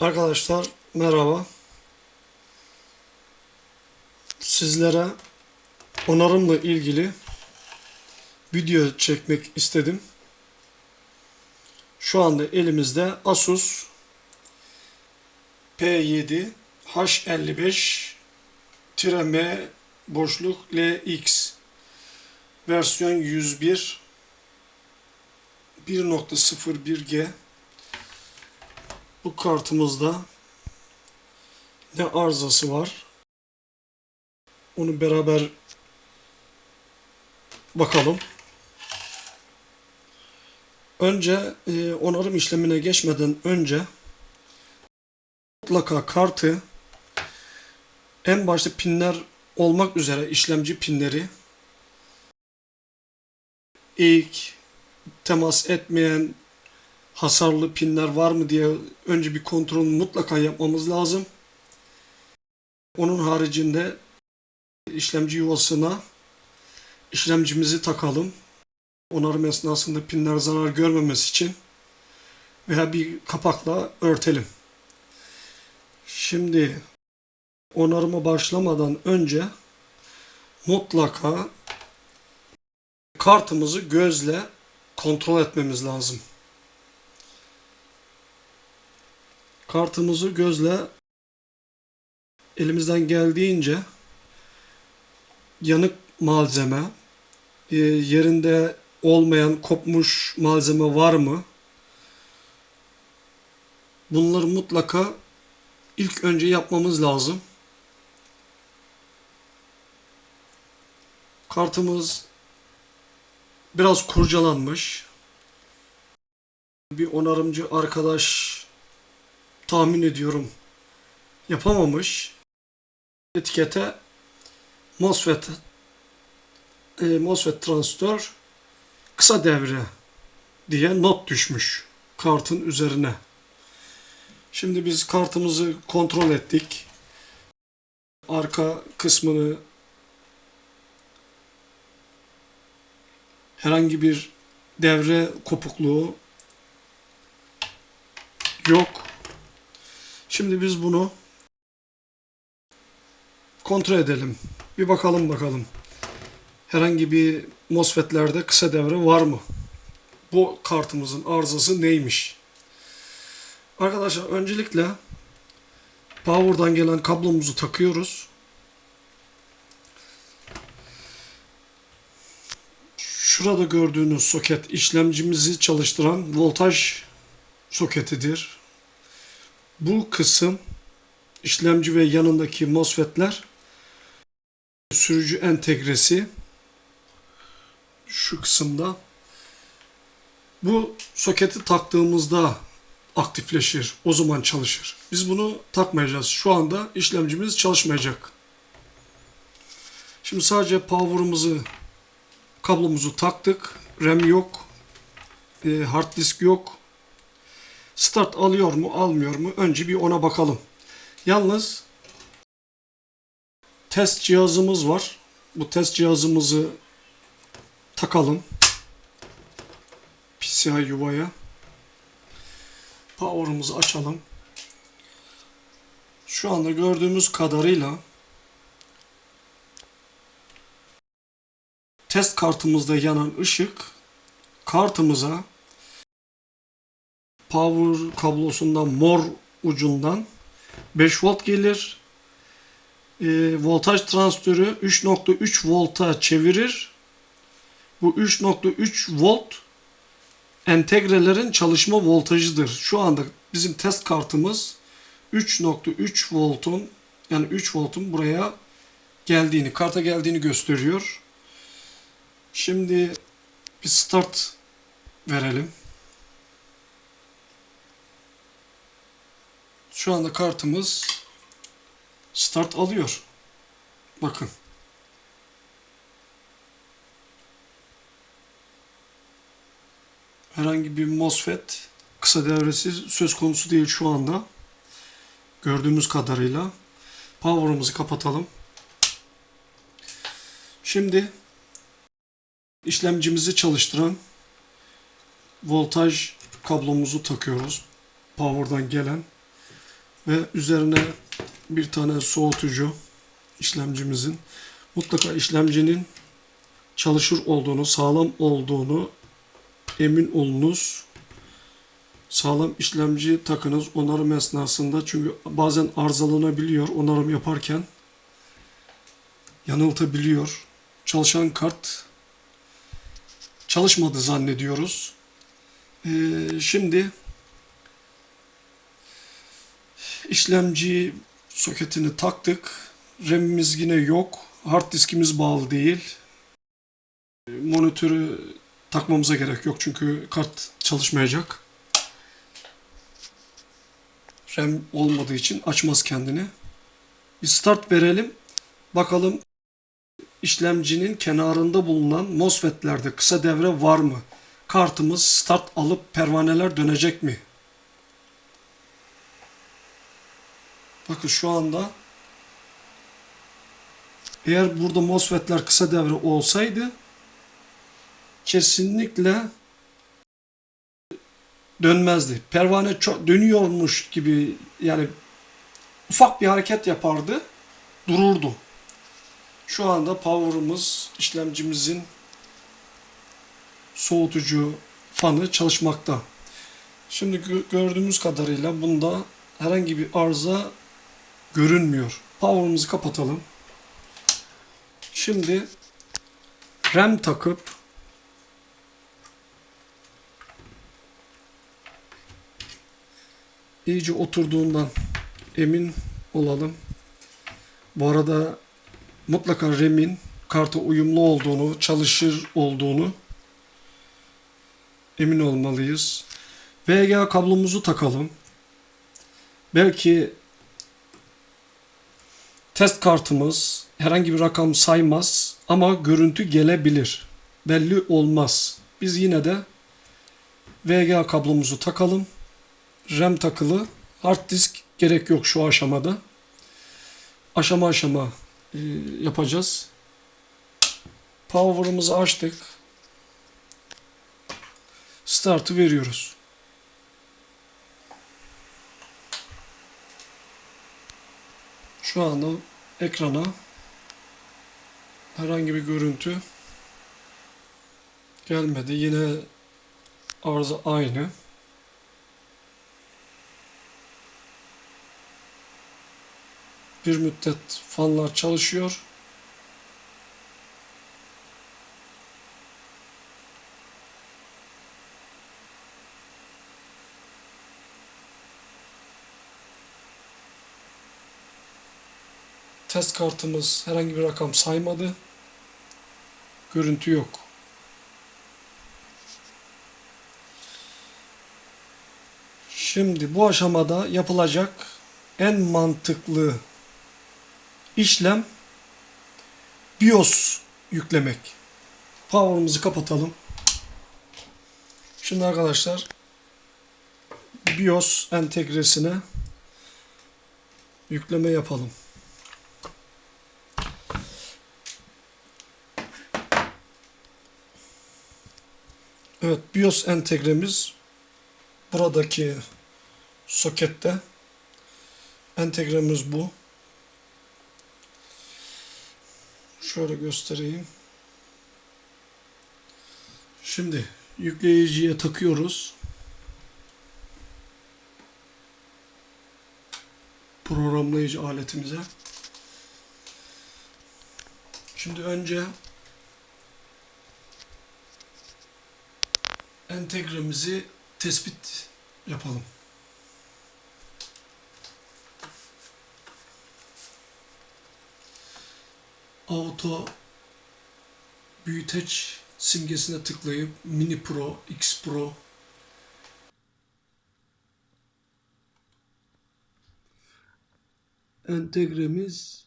Arkadaşlar merhaba. Sizlere onarımla ilgili video çekmek istedim. Şu anda elimizde Asus P7 H55 M boşluk LX versiyon 101 1.01G bu kartımızda ne arızası var? Onu beraber bakalım. Önce e, onarım işlemine geçmeden önce mutlaka kartı en başta pinler olmak üzere işlemci pinleri ilk temas etmeyen hasarlı pinler var mı diye önce bir kontrol mutlaka yapmamız lazım. Onun haricinde işlemci yuvasına işlemcimizi takalım. Onarım esnasında pinler zarar görmemesi için veya bir kapakla örtelim. Şimdi onarıma başlamadan önce mutlaka kartımızı gözle kontrol etmemiz lazım. Kartımızı gözle elimizden geldiğince yanık malzeme, e, yerinde olmayan kopmuş malzeme var mı? Bunları mutlaka ilk önce yapmamız lazım. Kartımız biraz kurcalanmış. Bir onarımcı arkadaş tahmin ediyorum yapamamış. Etikete MOSFET e, MOSFET transistör kısa devre diye not düşmüş kartın üzerine. Şimdi biz kartımızı kontrol ettik. Arka kısmını herhangi bir devre kopukluğu yok. Şimdi biz bunu kontrol edelim. Bir bakalım bakalım. Herhangi bir MOSFET'lerde kısa devre var mı? Bu kartımızın arızası neymiş? Arkadaşlar öncelikle power'dan gelen kablomuzu takıyoruz. Şurada gördüğünüz soket işlemcimizi çalıştıran voltaj soketidir. Bu kısım işlemci ve yanındaki MOSFET'ler sürücü entegresi şu kısımda bu soketi taktığımızda aktifleşir. O zaman çalışır. Biz bunu takmayacağız. Şu anda işlemcimiz çalışmayacak. Şimdi sadece power'ımızı kablomuzu taktık. RAM yok. E, hard disk yok. Start alıyor mu almıyor mu? Önce bir ona bakalım. Yalnız test cihazımız var. Bu test cihazımızı takalım. PCI yuvaya. Power'ımızı açalım. Şu anda gördüğümüz kadarıyla test kartımızda yanan ışık kartımıza power kablosundan mor ucundan 5 volt gelir. E, voltaj transistörü 3.3 volta çevirir. Bu 3.3 volt entegrelerin çalışma voltajıdır. Şu anda bizim test kartımız 3.3 voltun yani 3 voltun buraya geldiğini, karta geldiğini gösteriyor. Şimdi bir start verelim. Şu anda kartımız start alıyor. Bakın. Herhangi bir MOSFET kısa devresi söz konusu değil şu anda. Gördüğümüz kadarıyla. Power'ımızı kapatalım. Şimdi işlemcimizi çalıştıran voltaj kablomuzu takıyoruz. Power'dan gelen ve üzerine bir tane soğutucu işlemcimizin mutlaka işlemcinin çalışır olduğunu, sağlam olduğunu emin olunuz. Sağlam işlemci takınız onarım esnasında çünkü bazen arızalanabiliyor onarım yaparken yanıltabiliyor. Çalışan kart çalışmadı zannediyoruz. Ee, şimdi işlemci soketini taktık. RAM'imiz yine yok. Hard diskimiz bağlı değil. Monitörü takmamıza gerek yok çünkü kart çalışmayacak. RAM olmadığı için açmaz kendini. Bir start verelim. Bakalım işlemcinin kenarında bulunan MOSFET'lerde kısa devre var mı? Kartımız start alıp pervaneler dönecek mi? Bakın şu anda eğer burada MOSFET'ler kısa devre olsaydı kesinlikle dönmezdi. Pervane çok dönüyormuş gibi yani ufak bir hareket yapardı, dururdu. Şu anda power'ımız, işlemcimizin soğutucu fanı çalışmakta. Şimdi gö- gördüğümüz kadarıyla bunda herhangi bir arıza görünmüyor. Power'ımızı kapatalım. Şimdi RAM takıp iyice oturduğundan emin olalım. Bu arada mutlaka RAM'in karta uyumlu olduğunu, çalışır olduğunu emin olmalıyız. VGA kablomuzu takalım. Belki test kartımız herhangi bir rakam saymaz ama görüntü gelebilir. Belli olmaz. Biz yine de VGA kablomuzu takalım. RAM takılı. Hard disk gerek yok şu aşamada. Aşama aşama e, yapacağız. Power'ımızı açtık. Start'ı veriyoruz. Şu anda ekrana herhangi bir görüntü gelmedi. Yine arıza aynı. Bir müddet fanlar çalışıyor. Test kartımız herhangi bir rakam saymadı. Görüntü yok. Şimdi bu aşamada yapılacak en mantıklı işlem BIOS yüklemek. Power'ımızı kapatalım. Şimdi arkadaşlar BIOS entegresine yükleme yapalım. Evet BIOS entegremiz buradaki sokette entegremiz bu. Şöyle göstereyim. Şimdi yükleyiciye takıyoruz. Programlayıcı aletimize. Şimdi önce entegremizi tespit yapalım. Auto büyüteç simgesine tıklayıp Mini Pro, X Pro entegremiz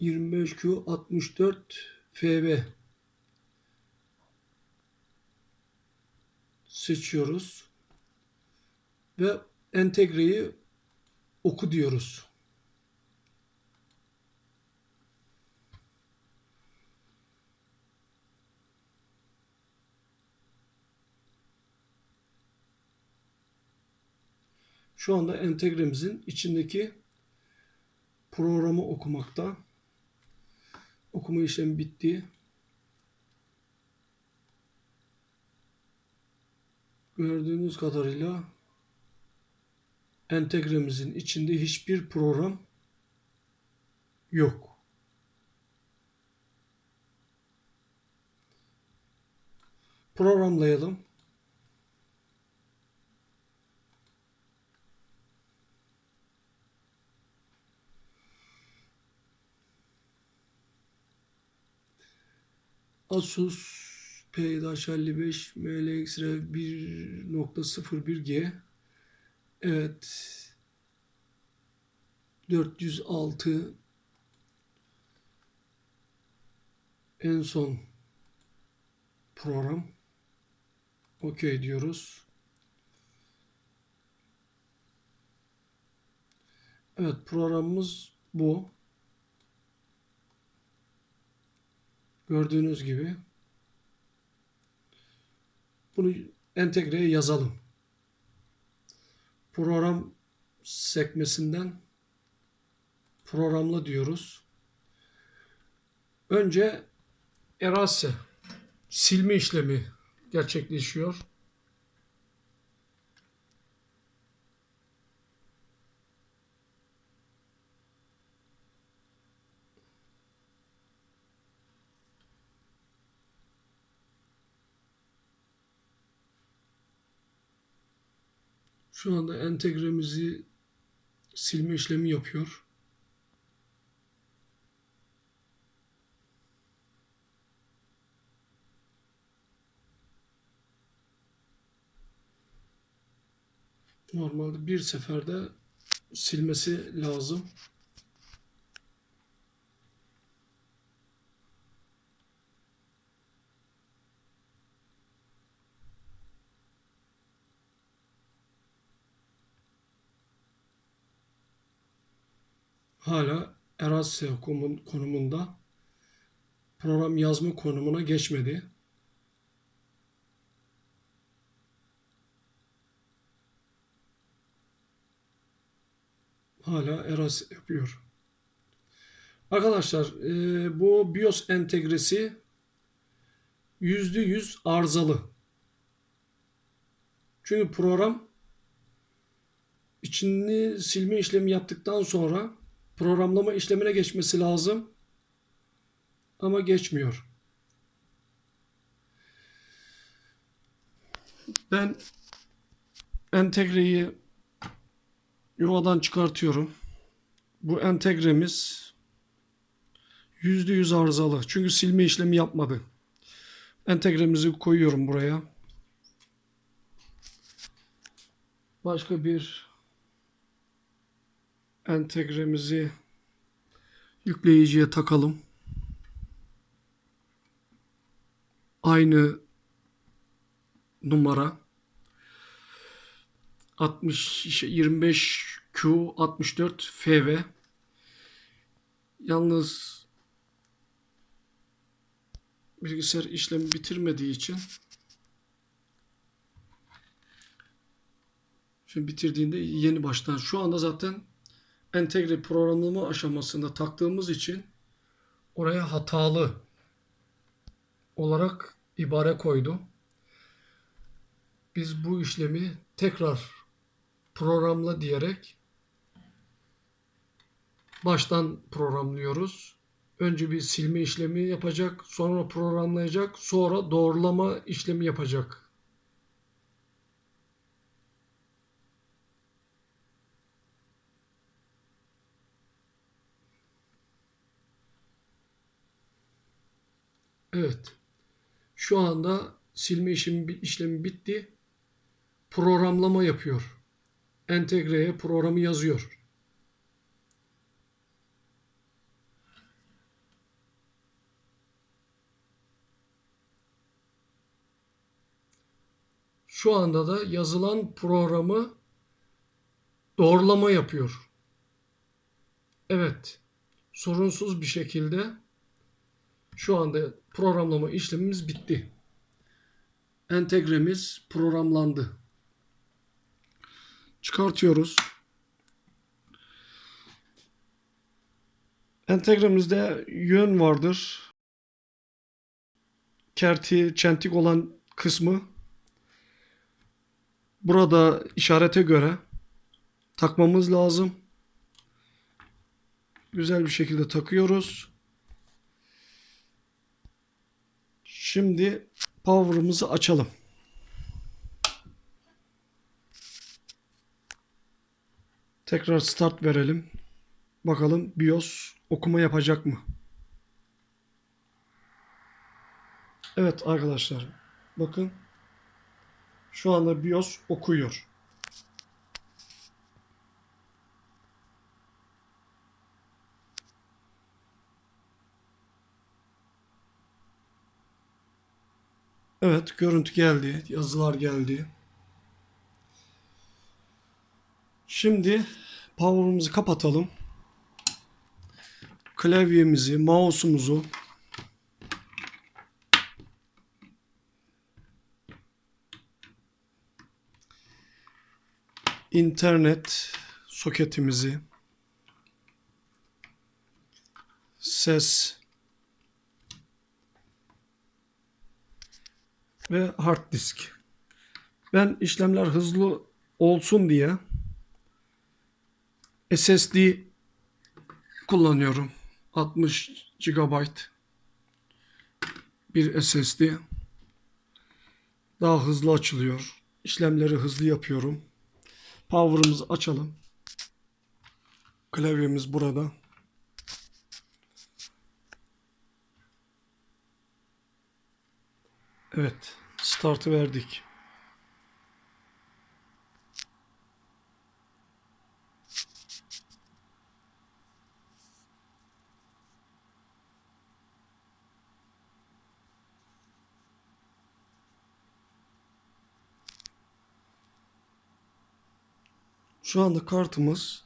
25Q64 FV seçiyoruz ve entegreyi oku diyoruz. Şu anda entegremizin içindeki programı okumakta. Okuma işlemi bitti. Gördüğünüz kadarıyla entegremizin içinde hiçbir program yok. Programlayalım. Asus P755 MLX Rev 1.01G Evet 406 en son program okey diyoruz. Evet programımız bu. Gördüğünüz gibi. Bunu entegreye yazalım. Program sekmesinden programla diyoruz. Önce erase silme işlemi gerçekleşiyor. Şu anda entegremizi silme işlemi yapıyor. Normalde bir seferde silmesi lazım. Hala Erasya konumunda program yazma konumuna geçmedi. Hala Eras yapıyor. Arkadaşlar e, bu BIOS entegresi %100 arızalı. Çünkü program içini silme işlemi yaptıktan sonra programlama işlemine geçmesi lazım. Ama geçmiyor. Ben entegreyi yuvadan çıkartıyorum. Bu entegremiz %100 arızalı. Çünkü silme işlemi yapmadı. Entegremizi koyuyorum buraya. Başka bir entegremizi yükleyiciye takalım. Aynı numara 60 25 Q 64 FV yalnız bilgisayar işlemi bitirmediği için şimdi bitirdiğinde yeni baştan şu anda zaten entegre programlama aşamasında taktığımız için oraya hatalı olarak ibare koydu. Biz bu işlemi tekrar programla diyerek baştan programlıyoruz. Önce bir silme işlemi yapacak, sonra programlayacak, sonra doğrulama işlemi yapacak. Evet. Şu anda silme işlemi, işlemi bitti. Programlama yapıyor. Entegreye programı yazıyor. Şu anda da yazılan programı doğrulama yapıyor. Evet. Sorunsuz bir şekilde şu anda programlama işlemimiz bitti. Entegremiz programlandı. Çıkartıyoruz. Entegremizde yön vardır. Kerti, çentik olan kısmı burada işarete göre takmamız lazım. Güzel bir şekilde takıyoruz. Şimdi power'ımızı açalım. Tekrar start verelim. Bakalım BIOS okuma yapacak mı? Evet arkadaşlar. Bakın. Şu anda BIOS okuyor. Evet, görüntü geldi, yazılar geldi. Şimdi power'ımızı kapatalım. Klavyemizi, mouse'umuzu internet soketimizi ses ve hard disk. Ben işlemler hızlı olsun diye SSD kullanıyorum. 60 GB bir SSD. Daha hızlı açılıyor. İşlemleri hızlı yapıyorum. Power'ımızı açalım. Klavyemiz burada. Evet. Start'ı verdik. Şu anda kartımız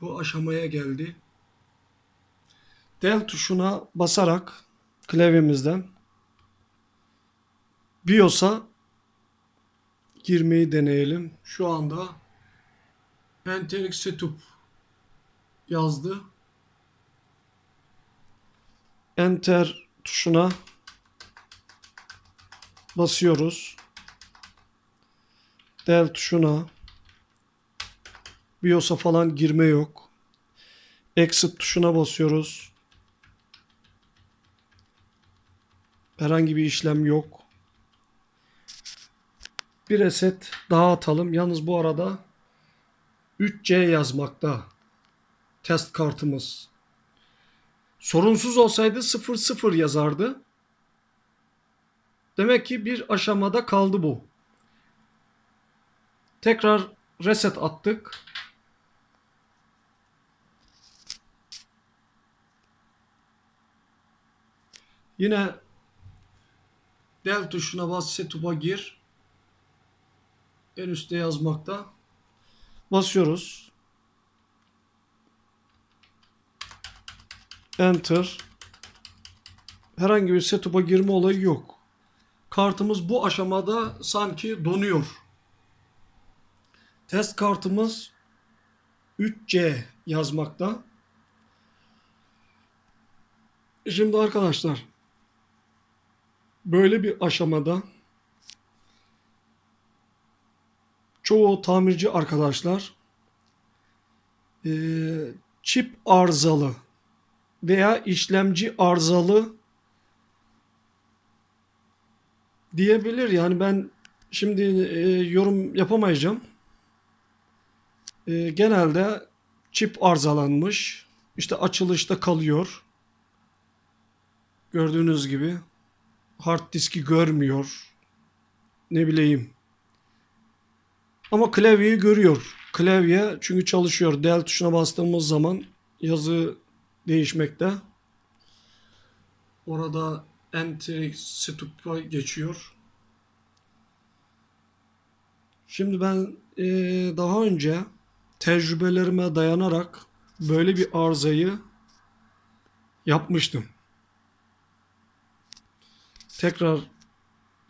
bu aşamaya geldi. Del tuşuna basarak klavyemizden BIOS'a girmeyi deneyelim. Şu anda Pentax Setup yazdı. Enter tuşuna basıyoruz. Del tuşuna BIOS'a falan girme yok. Exit tuşuna basıyoruz. Herhangi bir işlem yok. Bir reset daha atalım. Yalnız bu arada 3C yazmakta. Test kartımız. Sorunsuz olsaydı 00 yazardı. Demek ki bir aşamada kaldı bu. Tekrar reset attık. Yine del tuşuna bas setup'a gir. En üstte yazmakta. Basıyoruz. Enter. Herhangi bir setup'a girme olayı yok. Kartımız bu aşamada sanki donuyor. Test kartımız 3C yazmakta. Şimdi arkadaşlar böyle bir aşamada çoğu tamirci arkadaşlar eee, çip arızalı veya işlemci arızalı diyebilir. Yani ben şimdi eee, yorum yapamayacağım. Eee, genelde çip arızalanmış. İşte açılışta kalıyor. Gördüğünüz gibi hard diski görmüyor. Ne bileyim. Ama klavyeyi görüyor. Klavye çünkü çalışıyor. Del tuşuna bastığımız zaman yazı değişmekte. Orada enter stop'a geçiyor. Şimdi ben eee, daha önce tecrübelerime dayanarak böyle bir arızayı yapmıştım. Tekrar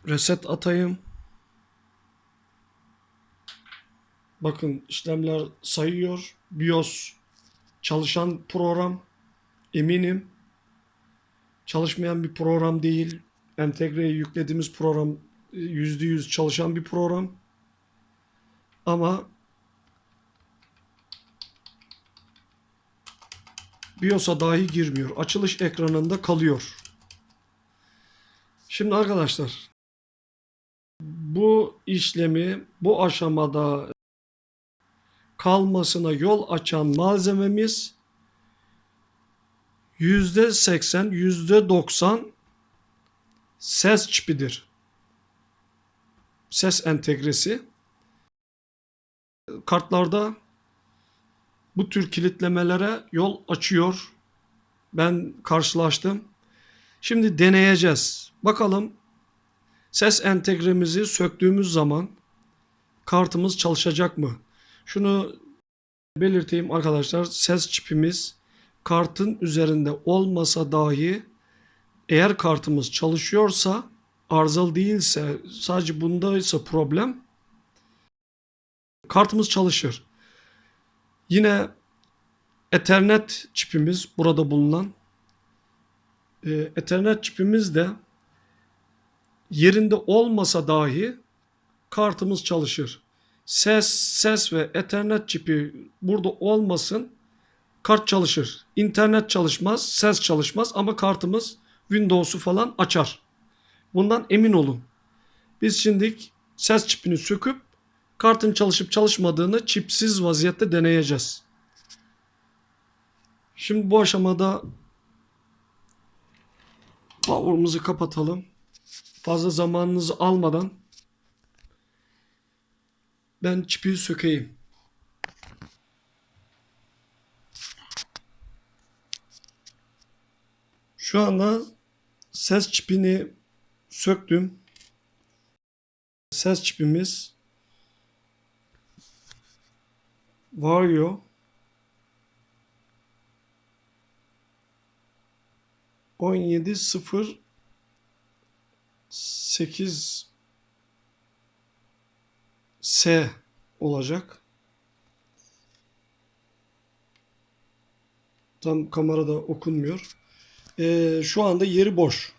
reset atayım. Bakın işlemler sayıyor. BIOS çalışan program. Eminim. Çalışmayan bir program değil. Entegre'ye yüklediğimiz program e, %100 çalışan bir program. Ama BIOS'a dahi girmiyor. Açılış ekranında kalıyor. Şimdi arkadaşlar bu işlemi bu aşamada kalmasına yol açan malzememiz %80, %90 ses çipidir. Ses entegresi. Kartlarda bu tür kilitlemelere yol açıyor. Ben karşılaştım. Şimdi deneyeceğiz. Bakalım ses entegremizi söktüğümüz zaman kartımız çalışacak mı? Şunu belirteyim arkadaşlar. Ses çipimiz kartın üzerinde olmasa dahi eğer kartımız çalışıyorsa arızalı değilse sadece bundaysa problem kartımız çalışır. Yine Ethernet çipimiz burada bulunan e, Ethernet çipimiz de yerinde olmasa dahi kartımız çalışır. Ses, ses ve Ethernet çipi burada olmasın kart çalışır. İnternet çalışmaz, ses çalışmaz ama kartımız Windows'u falan açar. Bundan emin olun. Biz şimdi ses çipini söküp kartın çalışıp çalışmadığını çipsiz vaziyette deneyeceğiz. Şimdi bu aşamada power'ımızı kapatalım. Fazla zamanınızı almadan ben çipi sökeyim. Şu anda ses çipini söktüm. Ses çipimiz Vario 17 0 8 S olacak. Tam kamerada okunmuyor. Ee, şu anda yeri boş.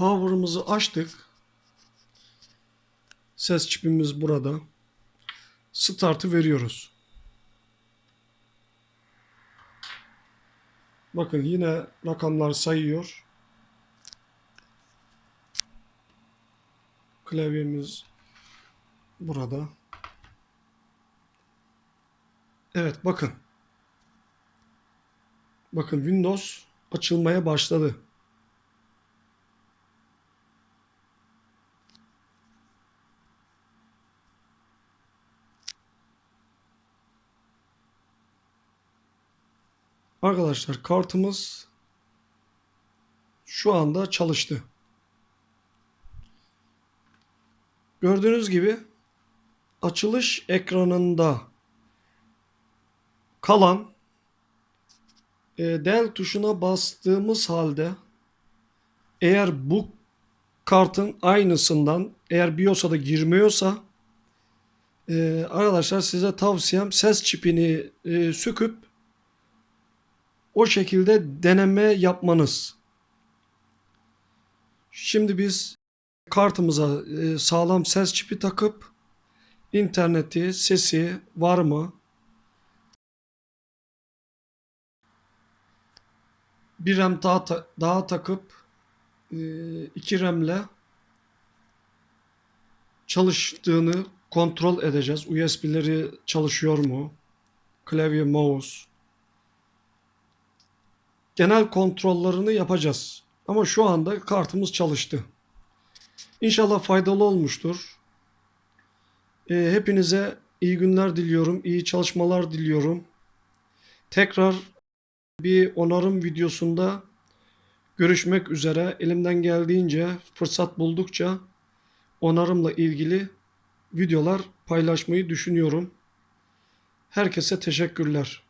Power'ımızı açtık. Ses çipimiz burada. Start'ı veriyoruz. Bakın yine rakamlar sayıyor. Klavyemiz burada. Evet bakın. Bakın Windows açılmaya başladı. Arkadaşlar kartımız şu anda çalıştı. Gördüğünüz gibi açılış ekranında kalan e, del tuşuna bastığımız halde eğer bu kartın aynısından eğer BIOS'a da girmiyorsa e, arkadaşlar size tavsiyem ses çipini e, söküp o şekilde deneme yapmanız. Şimdi biz kartımıza e, sağlam ses çipi takıp interneti, sesi var mı? Bir RAM daha, ta- daha takıp e, iki RAM'le çalıştığını kontrol edeceğiz. USB'leri çalışıyor mu? Klavye, mouse. Genel kontrollerini yapacağız. Ama şu anda kartımız çalıştı. İnşallah faydalı olmuştur. E, hepinize iyi günler diliyorum. iyi çalışmalar diliyorum. Tekrar bir onarım videosunda görüşmek üzere. Elimden geldiğince fırsat buldukça onarımla ilgili videolar paylaşmayı düşünüyorum. Herkese teşekkürler.